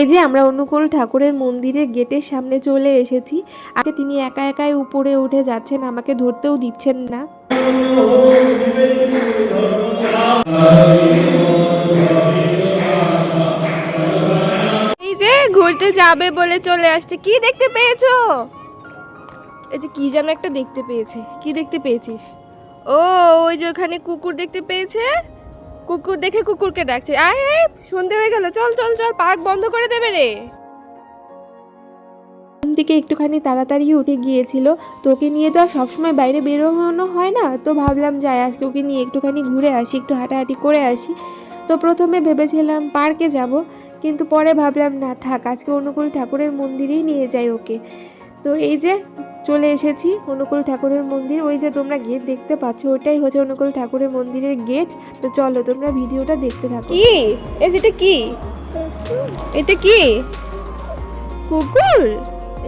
এই যে আমরা অনুকূল ঠাকুরের মন্দিরের গেটের সামনে চলে এসেছি আগে তিনি একা একাই উপরে উঠে যাচ্ছেন, আমাকে ধরতেও দিচ্ছেন না। এই যে ঘুরতে যাবে বলে চলে আসছে, কি দেখতে পেয়েছ? এই যে কি যেন একটা দেখতে পেয়েছে, কি দেখতে পেয়েছিস? ও, ওই যে ওখানে কুকুর দেখতে পেয়েছে? কুকুর, দেখে কুকুরকে ডাকছে। আরে সন্ধে হয়ে গেল। চল চল চল, পার্ক বন্ধ করে দেবে রে। থেকে একটুখানি তাড়াতাড়ি উঠে গিয়েছিল। তো ওকে নিয়ে তো আর সবসময় বাইরে বেরোনো হয় না। তো ভাবলাম, যাই, আজকে ওকে নিয়ে একটুখানি ঘুরে আসি, একটু হাঁটাহাঁটি করে আসি। তো প্রথমে ভেবেছিলাম পার্কে যাব, কিন্তু পরে ভাবলাম, না, থাক, আজকে অনুকূল ঠাকুরের মন্দিরেই নিয়ে যাই ওকে। তো এই যে চলে এসেছি অনুকূল ঠাকুরের মন্দির। ওই যে তোমরা গেট দেখতে পাচ্ছ ওটাই হচ্ছে অনুকূল ঠাকুরের মন্দিরের গেট তো চলো তোমরা ভিডিওটা দেখতে থাকো। কি? এই যেটা কি? এটা কি? কুকুর?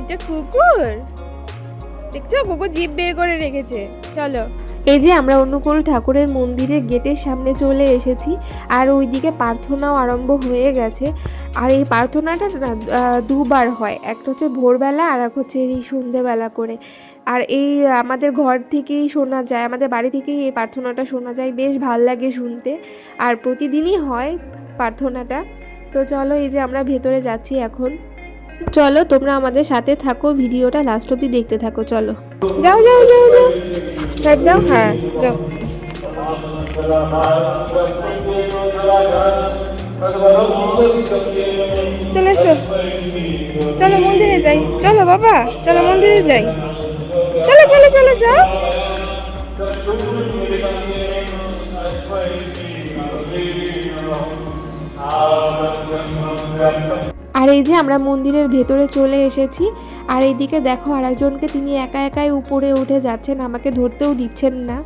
এটা কুকুর? দেখছ? কুকুর জিভ বের করে রেখেছে। চলো। এই যে আমরা অনুকূল ঠাকুরের মন্দিরের গেটের সামনে চলে এসেছি, আর ওইদিকে প্রার্থনাও আরম্ভ হয়ে গেছে। আর এই প্রার্থনাটা না দুবার হয়, একটা হচ্ছে ভোরবেলা আর এক হচ্ছে এই সন্ধেবেলা করে। আর এই আমাদের ঘর থেকেই শোনা যায়, আমাদের বাড়ি থেকেই এই প্রার্থনাটা শোনা যায়, বেশ ভালো লাগে শুনতে। আর প্রতিদিনই হয় প্রার্থনাটা। তো চলো এই যে আমরা ভেতরে যাচ্ছি এখন। চলো, তোমরা আমাদের সাথে থাকো, ভিডিওটা লাস্ট অবধি দেখতে থাকো, চলো। যাও যাও যাও যাও। সাইড দাও হ্যাঁ যাও। চলে, এসো। চলো, মন্দিরে যাই। চলো, বাবা, চলো, মন্দিরে যাই। চলো চলো চলো, যাও। আর এই যে আমরা মন্দিরের ভেতরে চলে এসেছি, আর এইদিকে দেখো আরেকজনকে তিনি একা একাই উপরে উঠে যাচ্ছেন, আমাকে ধরতেও দিচ্ছেন না।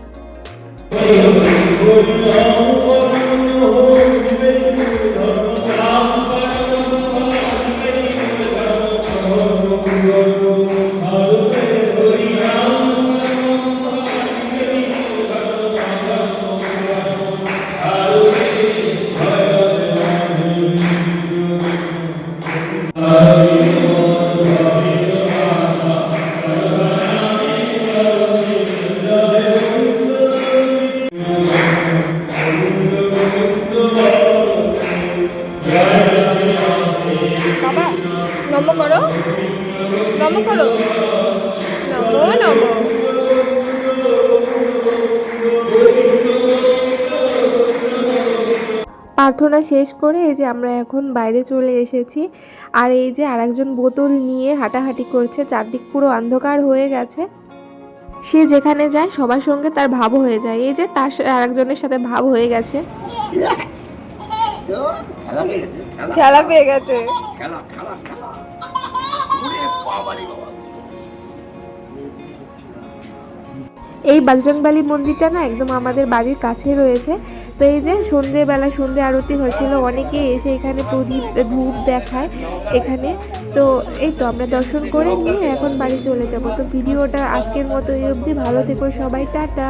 নম করো। নম নম প্রার্থনা শেষ করে এই যে আমরা এখন বাইরে চলে এসেছি। আর এই যে আরেকজন বোতল নিয়ে হাঁটাহাঁটি করছে চারদিক পুরো অন্ধকার হয়ে গেছে। সে যেখানে যায় সবার সঙ্গে তার ভাব হয়ে যায়। এই যে তার আরেকজনের সাথে ভাব হয়ে গেছে। খেলা পেয়ে গেছে খেলা খেলা। বাবা এই মন্দিরটা না একদম আমাদের বাড়ির কাছে রয়েছে। তো এই যে সন্ধেবেলা সন্ধে আরতি হয়েছিল, অনেকে এসে এখানে প্রদীপ, ধূপ দেখায় এখানে। তো এই তো আমরা দর্শন করে নিয়ে এখন বাড়ি চলে যাব। তো ভিডিওটা আজকের মতো এই অবধি। ভালো থেকো সবাই, টাটা।